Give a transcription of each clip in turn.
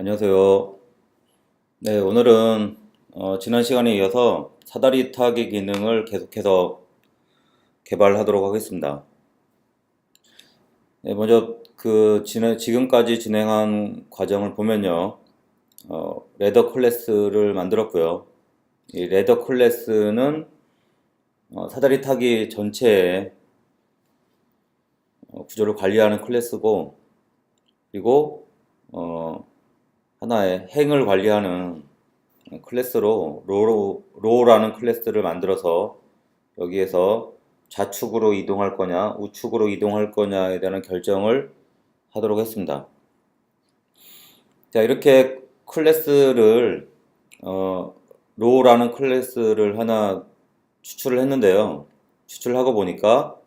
안녕하세요. 네, 오늘은 어, 지난 시간에 이어서 사다리 타기 기능을 계속해서 개발하도록 하겠습니다. 네, 먼저 그 진행, 지금까지 진행한 과정을 보면요, 어, 레더 클래스를 만들었고요. 이 레더 클래스는 어, 사다리 타기 전체의 어, 구조를 관리하는 클래스고, 그리고 어, 하나의 행을 관리하는 클래스로 로, 로라는 클래스를 만들어서 여기에서 좌측으로 이동할 거냐 우측으로 이동할 거냐에 대한 결정을 하도록 했습니다. 자 이렇게 클래스를 어, 로라는 클래스를 하나 추출을 했는데요. 추출하고 보니까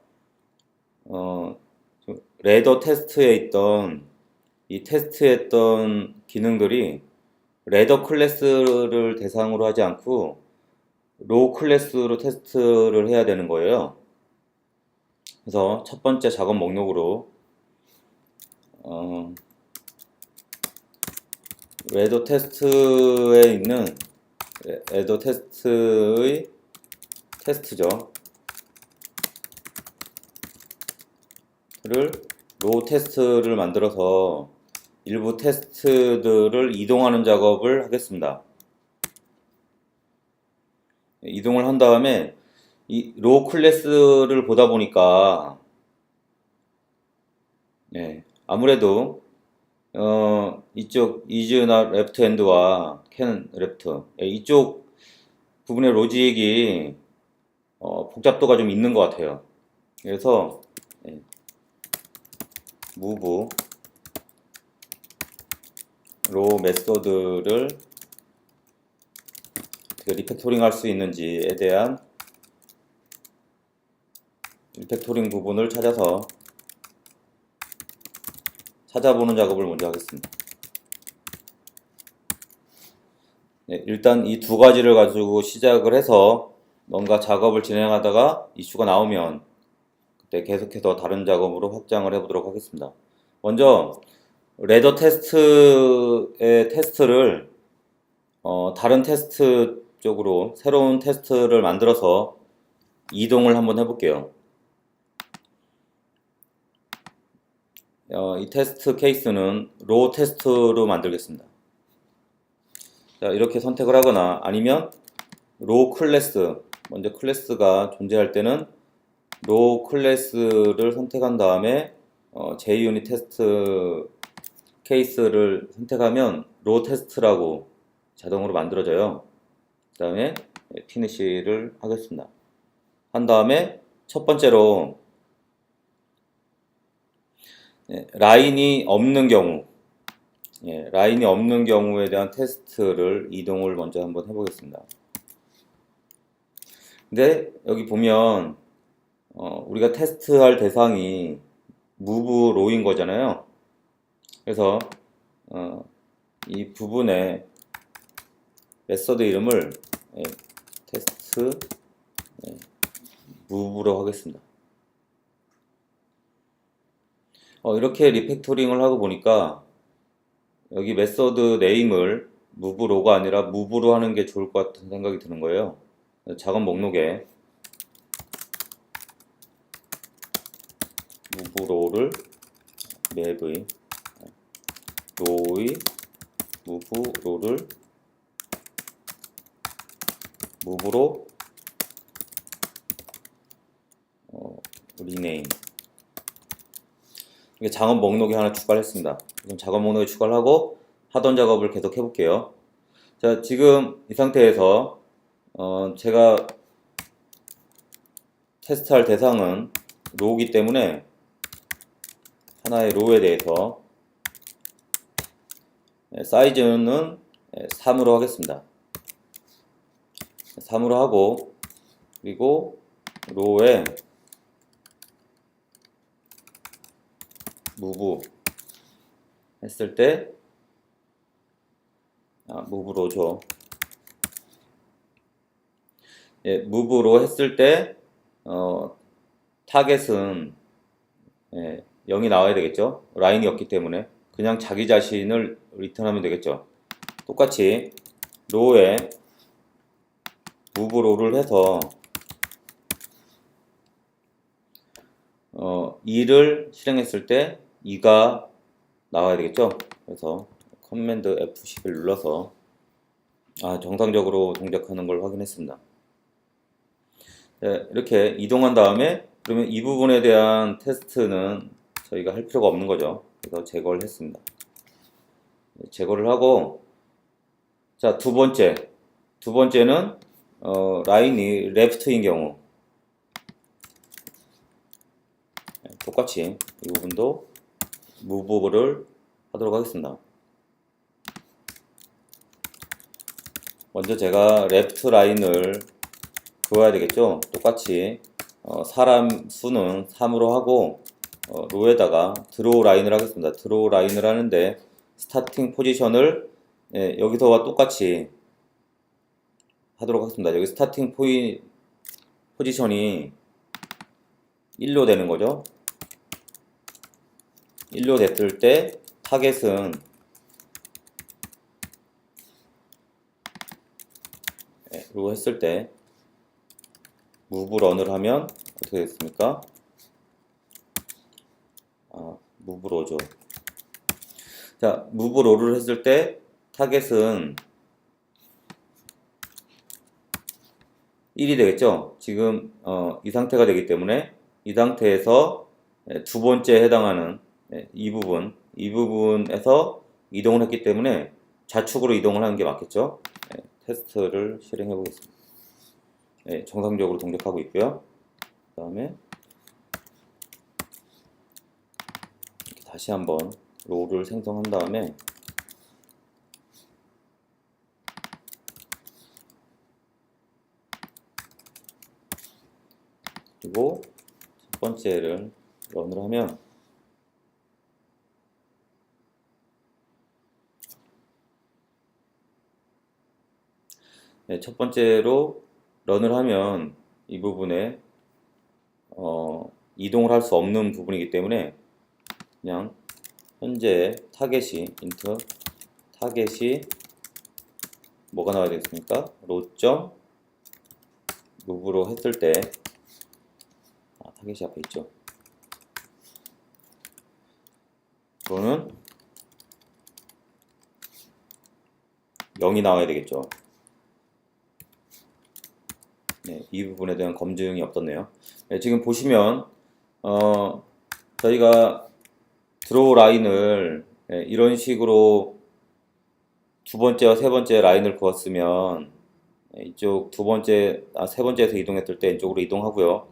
어, 레더 테스트에 있던 이 테스트했던 기능들이 레더 클래스를 대상으로 하지 않고 로우 클래스로 테스트를 해야 되는 거예요. 그래서 첫 번째 작업 목록으로 어, 레더 테스트에 있는 레더 테스트의 테스트죠. 를 로우 테스트를 만들어서 일부 테스트들을 이동하는 작업을 하겠습니다. 이동을 한 다음에 이 로우 클래스를 보다 보니까 예, 아무래도 어, 이쪽 이즈나 레프트 핸드와 캔 레프트 예, 이쪽 부분의 로직이 어, 복잡도가 좀 있는 것 같아요. 그래서 예, 무브 로 메소드를 어떻게 리팩토링 할 수 있는지에 대한 리팩토링 부분을 찾아서 찾아보는 작업을 먼저 하겠습니다. 네, 일단 이 두 가지를 가지고 시작을 해서 뭔가 작업을 진행하다가 이슈가 나오면 그때 계속해서 다른 작업으로 확장을 해보도록 하겠습니다. 먼저 레더 테스트의 테스트를 어, 다른 테스트 쪽으로 새로운 테스트를 만들어서 이동을 한번 해볼게요. 어, 이 테스트 케이스는 로 테스트로 만들겠습니다. 자, 이렇게 선택을 하거나 아니면 로 클래스, 먼저 클래스가 존재할 때는 로 클래스를 선택한 다음에 어, JUnit 테스트 케이스를 선택하면 로 테스트라고 자동으로 만들어져요. 그 다음에 피니시를 하겠습니다. 한 다음에 첫 번째로 예, 라인이 없는 경우 예, 라인이 없는 경우에 대한 테스트를 이동을 먼저 한번 해보겠습니다. 근데 여기 보면 어, 우리가 테스트할 대상이 무브 로인 거잖아요. 그래서 어, 이 부분에 메서드 이름을 예, 테스트 예, 무브로 하겠습니다. 어, 이렇게 리팩토링을 하고 보니까 여기 메서드 네임을 무브로가 아니라 무브로 하는 게 좋을 것 같은 생각이 드는 거예요. 작업 목록에 무브로를 맵의 로의 무브 로를 무브로 어, 리네임 이게 작업 목록에 하나 추가를 했습니다. 그럼 작업 목록에 추가를 하고 하던 작업을 계속 해볼게요. 자, 지금 이 상태에서 어, 제가 테스트할 대상은 로우기 때문에 하나의 로우에 대해서 예, 사이즈는 3으로 하겠습니다. 3으로 하고 그리고 로우에 무브 했을 때 아, 무브로죠. 예, 무브로 했을 때 어, 타겟은 예, 0이 나와야 되겠죠. 라인이 없기 때문에 그냥 자기 자신을 리턴하면 되겠죠. 똑같이 move row를 해서 어, 2를 실행했을 때 2가 나와야 되겠죠. 그래서 커맨드 F11 눌러서 아, 정상적으로 동작하는 걸 확인했습니다. 네, 이렇게 이동한 다음에 그러면 이 부분에 대한 테스트는 저희가 할 필요가 없는 거죠. 그래서 제거를 했습니다. 네, 제거를 하고 자, 두 번째. 두 번째는 어, 라인이 레프트인 경우 네, 똑같이 이 부분도 무브를 하도록 하겠습니다. 먼저 제가 레프트 라인을 그어야 되겠죠. 똑같이 어, 사람 수는 3으로 하고 어, 로에다가 드로우 라인을 하겠습니다. 드로우 라인을 하는데 스타팅 포지션을 예, 여기서와 똑같이 하도록 하겠습니다. 여기 스타팅 포이, 포지션이 1로 되는 거죠. 1로 됐을 때 타겟은 예, 로 했을 때 무브 런을 하면 어떻게 됐습니까? 아, 무브 로죠. 자, 무브 로를 했을 때 타겟은 1이 되겠죠? 지금 어, 이 상태가 되기 때문에 이 상태에서 예, 두 번째 해당하는 예, 이 부분, 이 부분에서 이동을 했기 때문에 좌측으로 이동을 하는 게 맞겠죠? 예, 테스트를 실행해 보겠습니다. 예, 정상적으로 동작하고 있고요. 그 다음에 이렇게 다시 한번 롤을 생성한 다음에 그리고 첫 번째를 런을 하면 네, 첫 번째로 런을 하면 이 부분에 어, 이동을 할 수 없는 부분이기 때문에 그냥 현재 타겟이 인트 타겟이 뭐가 나와야 되겠습니까? 로점 무브로 했을 때 아, 타겟이 앞에 있죠. 그거는 0이 나와야 되겠죠. 네, 이 부분에 대한 검증이 없었네요. 네, 지금 보시면 어, 저희가 드로우 라인을 예, 이런 식으로 두 번째와 세 번째 라인을 그었으면 예, 이쪽 두 번째, 아, 세 번째에서 이동했을 때 이쪽으로 이동하고요.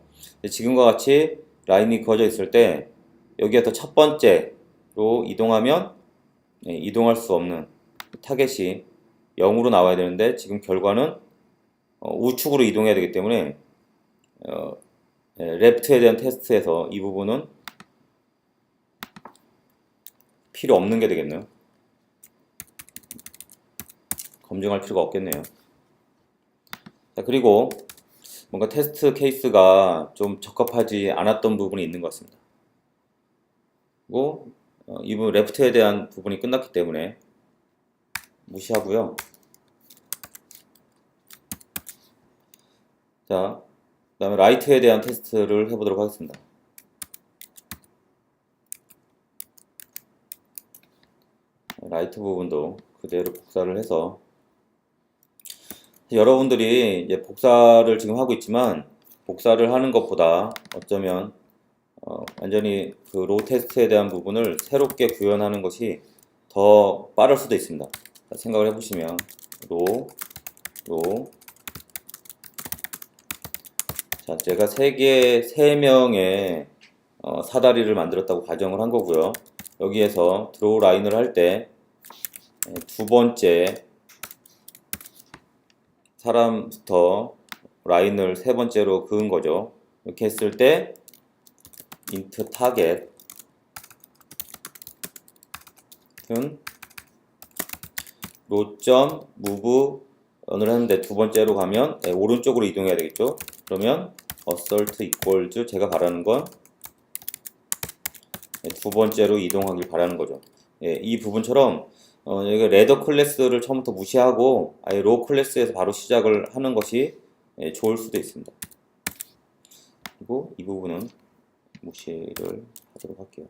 지금과 같이 라인이 그어져 있을 때 여기에서 첫 번째로 이동하면 예, 이동할 수 없는 타겟이 0으로 나와야 되는데 지금 결과는 어, 우측으로 이동해야 되기 때문에 어, 예, 레프트에 대한 테스트에서 이 부분은 필요 없는 게 되겠네요. 검증할 필요가 없겠네요. 자, 그리고 뭔가 테스트 케이스가 좀 적합하지 않았던 부분이 있는 것 같습니다. 그리고 어, 이 부분 레프트에 대한 부분이 끝났기 때문에 무시하고요. 자, 그 다음에 라이트에 대한 테스트를 해보도록 하겠습니다. 라이트 부분도 그대로 복사를 해서 여러분들이 복사를 지금 하고 있지만 복사를 하는 것보다 어쩌면 어, 완전히 그 로우 테스트에 대한 부분을 새롭게 구현하는 것이 더 빠를 수도 있습니다. 자, 생각을 해보시면 로우, 로우 자, 제가 세 개, 세 명의 어, 사다리를 만들었다고 가정을 한 거고요. 여기에서 드로우 라인을 할때 두 번째 사람부터 라인을 세 번째로 그은 거죠. 이렇게 했을 때 int target 은 로점 move 를 했는데 두 번째로 가면 네, 오른쪽으로 이동해야 되겠죠. 그러면 assert equals 제가 바라는 건 네, 두 번째로 이동하길 바라는 거죠. 예, 이 부분처럼 어, 여기 레더 클래스를 처음부터 무시하고 아예 로 클래스에서 바로 시작을 하는 것이 예, 좋을 수도 있습니다. 그리고 이 부분은 무시를 하도록 할게요.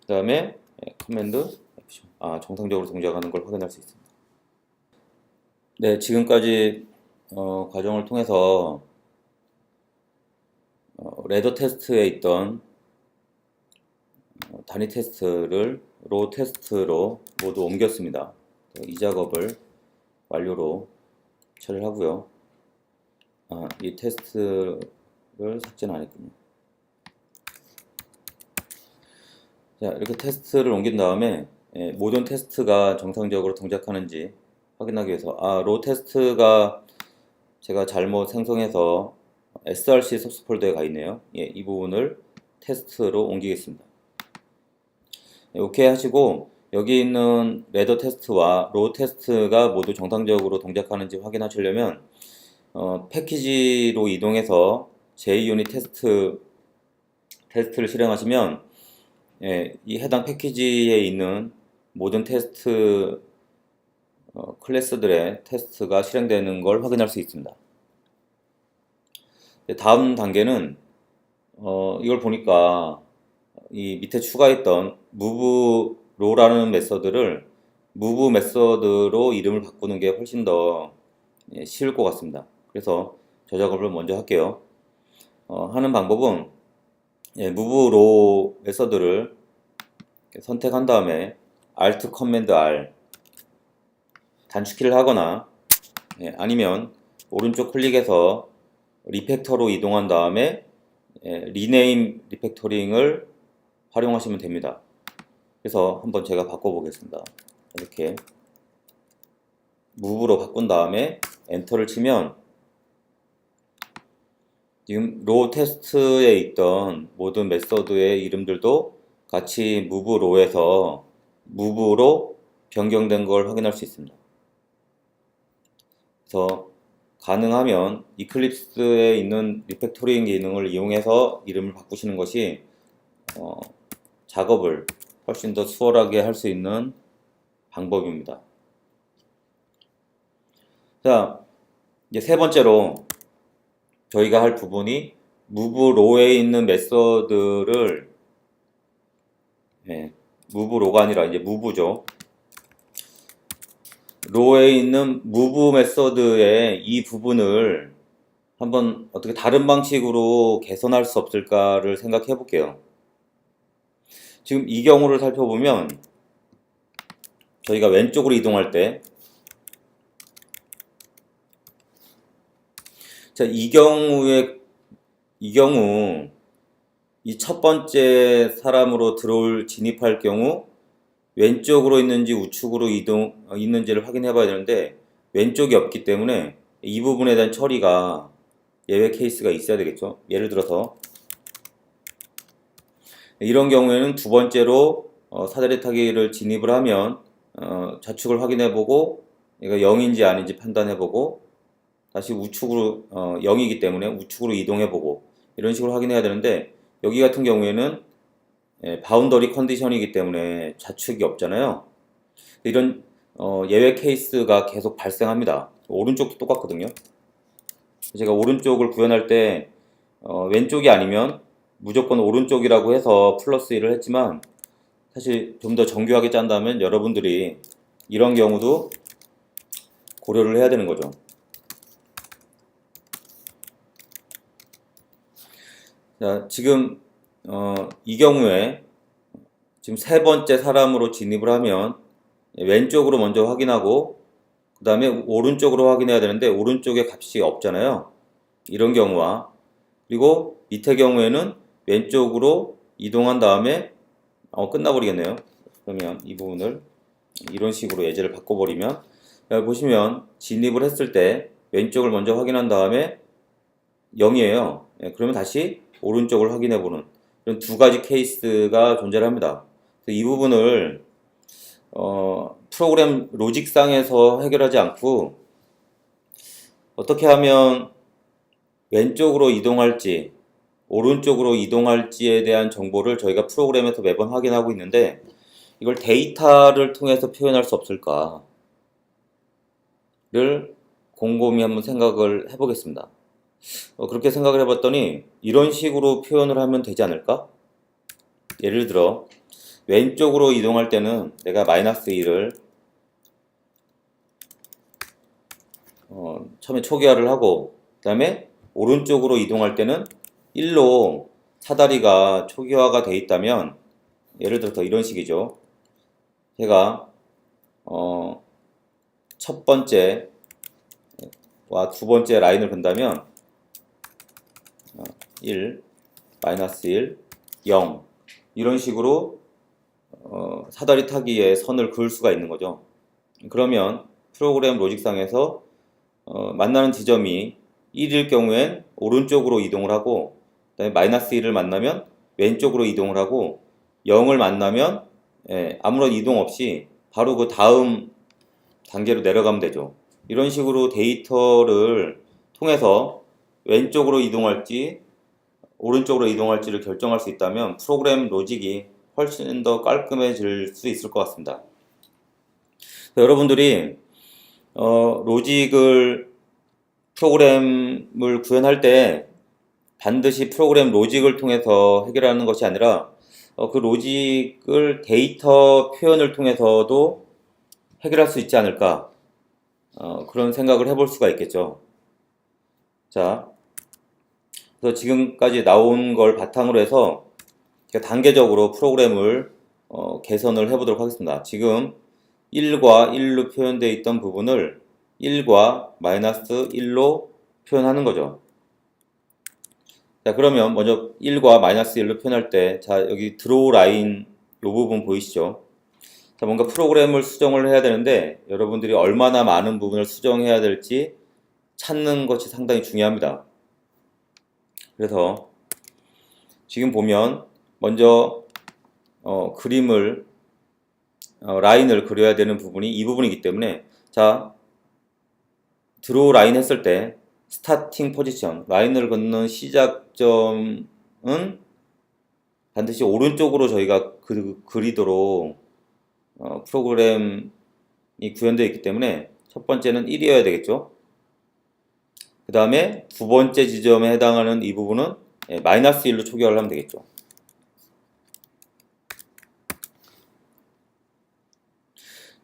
그 다음에 예, 커맨드 F10. 아, 정상적으로 동작하는 걸 확인할 수 있습니다. 네, 지금까지 어, 과정을 통해서 어, 레더 테스트에 있던 어, 단위 테스트를 로 테스트로 모두 옮겼습니다. 이 작업을 완료로 처리를 하고요. 아, 이 테스트를 삭제는 안 했군요. 자, 이렇게 테스트를 옮긴 다음에 예, 모든 테스트가 정상적으로 동작하는지 확인하기 위해서 아, 로 테스트가 제가 잘못 생성해서 src 소스 폴더에 가 있네요. 예, 이 부분을 테스트로 옮기겠습니다. 예, 오케이 하시고 여기 있는 레더 테스트와 로 테스트가 모두 정상적으로 동작하는지 확인하시려면 어, 패키지로 이동해서 JUnit 테스트 테스트를 실행하시면 예, 이 해당 패키지에 있는 모든 테스트 어, 클래스들의 테스트가 실행되는 걸 확인할 수 있습니다. 네, 다음 단계는 어, 이걸 보니까 이 밑에 추가했던 move row라는 메서드를 move 메서드로 이름을 바꾸는 게 훨씬 더 예, 쉬울 것 같습니다. 그래서 저 작업을 먼저 할게요. 어, 하는 방법은 예, move row 메서드를 선택한 다음에 alt command R 단축키를 하거나 예, 아니면 오른쪽 클릭해서 리팩터로 이동한 다음에 예, 리네임 리팩터링을 활용하시면 됩니다. 그래서 한번 제가 바꿔보겠습니다. 이렇게 무브로 바꾼 다음에 엔터를 치면 지금 로 테스트에 있던 모든 메서드의 이름들도 같이 무브 로에서 무브로 변경된 걸 확인할 수 있습니다. 그래서 가능하면 이클립스에 있는 리팩토링 기능을 이용해서 이름을 바꾸시는 것이 어, 작업을 훨씬 더 수월하게 할 수 있는 방법입니다. 자, 이제 세 번째로 저희가 할 부분이 row에 있는 메서드를 예, row가 아니라 이제 move죠. 로에 있는 move 메서드의 이 부분을 한번 어떻게 다른 방식으로 개선할 수 없을까를 생각해 볼게요. 지금 이 경우를 살펴보면 저희가 왼쪽으로 이동할 때 자, 이 경우에 이 경우 이 첫 번째 사람으로 들어올 진입할 경우 왼쪽으로 있는지 우측으로 이동 어, 있는지를 확인해 봐야 되는데 왼쪽이 없기 때문에 이 부분에 대한 처리가 예외 케이스가 있어야 되겠죠. 예를 들어서 이런 경우에는 두 번째로 어, 사다리 타기를 진입을 하면 어, 좌측을 확인해 보고 얘가 0인지 아닌지 판단해 보고 다시 우측으로 어, 0이기 때문에 우측으로 이동해 보고 이런 식으로 확인해야 되는데 여기 같은 경우에는 예, 바운더리 컨디션이기 때문에 좌측이 없잖아요. 이런 어, 예외 케이스가 계속 발생합니다. 오른쪽도 똑같거든요. 제가 오른쪽을 구현할 때 어, 왼쪽이 아니면 무조건 오른쪽이라고 해서 플러스 1을 했지만 사실 좀 더 정교하게 짠다면 여러분들이 이런 경우도 고려를 해야 되는 거죠. 자, 지금 어, 이 경우에 지금 세 번째 사람으로 진입을 하면 왼쪽으로 먼저 확인하고 그 다음에 오른쪽으로 확인해야 되는데 오른쪽에 값이 없잖아요. 이런 경우와 그리고 밑에 경우에는 왼쪽으로 이동한 다음에 어, 끝나버리겠네요. 그러면 이 부분을 이런 식으로 예제를 바꿔버리면 여기 보시면 진입을 했을 때 왼쪽을 먼저 확인한 다음에 0이에요. 예, 그러면 다시 오른쪽을 확인해 보는 이런 두 가지 케이스가 존재합니다. 이 부분을 어, 프로그램 로직상에서 해결하지 않고 어떻게 하면 왼쪽으로 이동할지 오른쪽으로 이동할지에 대한 정보를 저희가 프로그램에서 매번 확인하고 있는데 이걸 데이터를 통해서 표현할 수 없을까를 곰곰이 한번 생각을 해보겠습니다. 어, 그렇게 생각을 해봤더니 이런 식으로 표현을 하면 되지 않을까? 예를 들어 왼쪽으로 이동할 때는 내가 마이너스 1을 어, 처음에 초기화를 하고 그 다음에 오른쪽으로 이동할 때는 1로 사다리가 초기화가 돼 있다면 예를 들어서 이런 식이죠. 제가 어, 첫 번째 와 두 번째 라인을 본다면 1, 마이너스 1, 0 이런 식으로 어, 사다리 타기에 선을 그을 수가 있는 거죠. 그러면 프로그램 로직상에서 어, 만나는 지점이 1일 경우엔 오른쪽으로 이동을 하고 그다음에 마이너스 1을 만나면 왼쪽으로 이동을 하고 0을 만나면 예, 아무런 이동 없이 바로 그 다음 단계로 내려가면 되죠. 이런 식으로 데이터를 통해서 왼쪽으로 이동할지 오른쪽으로 이동할지를 결정할 수 있다면 프로그램 로직이 훨씬 더 깔끔해질 수 있을 것 같습니다. 여러분들이 어, 로직을 프로그램을 구현할 때 반드시 프로그램 로직을 통해서 해결하는 것이 아니라 어, 그 로직을 데이터 표현을 통해서도 해결할 수 있지 않을까 어, 그런 생각을 해볼 수가 있겠죠. 자, 그래서 지금까지 나온 걸 바탕으로 해서 단계적으로 프로그램을 어, 개선을 해보도록 하겠습니다. 지금 1과 1로 표현되어 있던 부분을 1과 마이너스 1로 표현하는 거죠. 자, 그러면 먼저 1과 마이너스 1로 표현할 때, 자, 여기 드로우 라인 이 부분 보이시죠? 자, 뭔가 프로그램을 수정을 해야 되는데, 여러분들이 얼마나 많은 부분을 수정해야 될지 찾는 것이 상당히 중요합니다. 그래서 지금 보면 먼저 어, 그림을 어, 라인을 그려야 되는 부분이 이 부분이기 때문에 자 드로우 라인 했을 때 스타팅 포지션 라인을 걷는 시작점은 반드시 오른쪽으로 저희가 그, 그리도록 어, 프로그램이 구현되어 있기 때문에 첫 번째는 1이어야 되겠죠. 그 다음에 두 번째 지점에 해당하는 이 부분은 예, 마이너스 1로 초기화를 하면 되겠죠.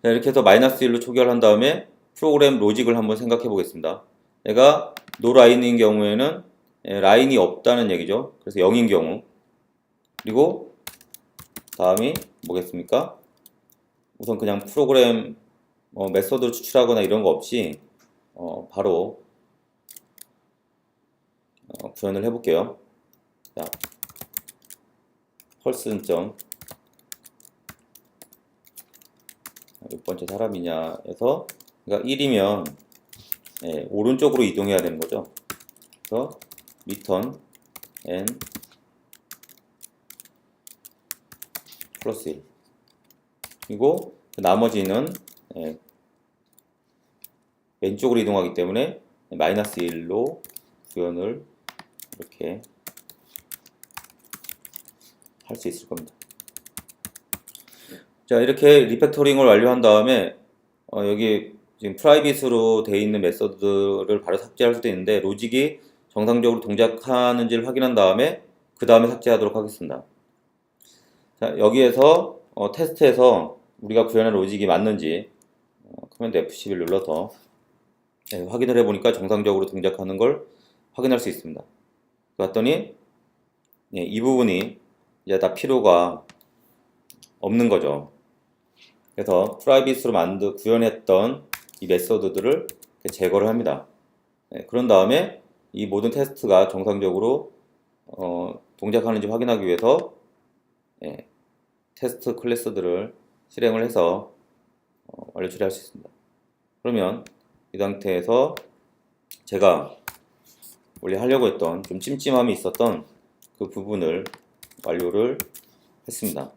자, 이렇게 해서 마이너스 1로 초기화를 한 다음에 프로그램 로직을 한번 생각해 보겠습니다. 내가 노 라인인 경우에는 예, 라인이 없다는 얘기죠. 그래서 0인 경우 그리고 다음이 뭐겠습니까? 우선 그냥 프로그램 어, 메소드를 추출하거나 이런 거 없이 어, 바로 어, 구현을 해볼게요. 자, 펄슨 점 몇 번째 사람이냐 해서 그러니까 1이면 예, 오른쪽으로 이동해야 되는 거죠. 그래서 return n 플러스 1 그리고 나머지는 예, 왼쪽으로 이동하기 때문에 마이너스 1로 구현을 이렇게 할 수 있을 겁니다. 자, 이렇게 리팩토링을 완료한 다음에 어, 여기 지금 프라이빗으로 되어 있는 메서드를 바로 삭제할 수도 있는데 로직이 정상적으로 동작하는지를 확인한 다음에 그 다음에 삭제하도록 하겠습니다. 자, 여기에서 어, 테스트에서 우리가 구현한 로직이 맞는지 어, 커맨드 F11 눌러서 네, 확인을 해보니까 정상적으로 동작하는 걸 확인할 수 있습니다. 봤더니 예, 이 부분이 이제 다 필요가 없는 거죠. 그래서 프라이빗으로 만드 구현했던 이 메소드들을 제거를 합니다. 예, 그런 다음에 이 모든 테스트가 정상적으로 어, 동작하는지 확인하기 위해서 예, 테스트 클래스들을 실행을 해서 어, 완료 처리할 수 있습니다. 그러면 이 상태에서 제가 원래 하려고 했던 좀 찜찜함이 있었던 그 부분을 완료를 했습니다.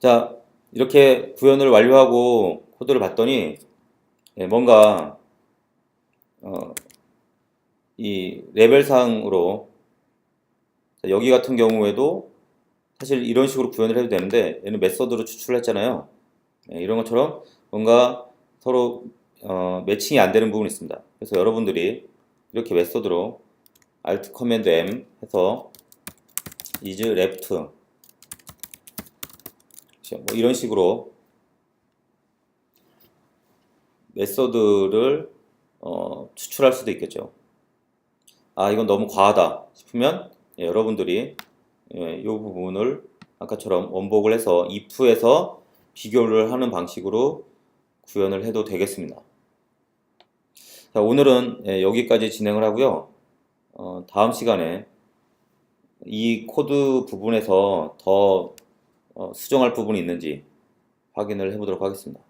자, 이렇게 구현을 완료하고 코드를 봤더니 예, 뭔가 어, 이 레벨상으로 자, 여기 같은 경우에도 사실 이런 식으로 구현을 해도 되는데 얘는 메서드로 추출을 했잖아요. 네, 이런 것처럼 뭔가 서로 어, 매칭이 안 되는 부분이 있습니다. 그래서 여러분들이 이렇게 메서드로 Alt Command M 해서 is left 뭐 이런 식으로 메서드를 어, 추출할 수도 있겠죠. 아 이건 너무 과하다 싶으면 예, 여러분들이 예, 이 부분을 아까처럼 원복을 해서 if에서 비교를 하는 방식으로 구현을 해도 되겠습니다. 자, 오늘은 예, 여기까지 진행을 하고요. 어, 다음 시간에 이 코드 부분에서 더 어, 수정할 부분이 있는지 확인을 해보도록 하겠습니다.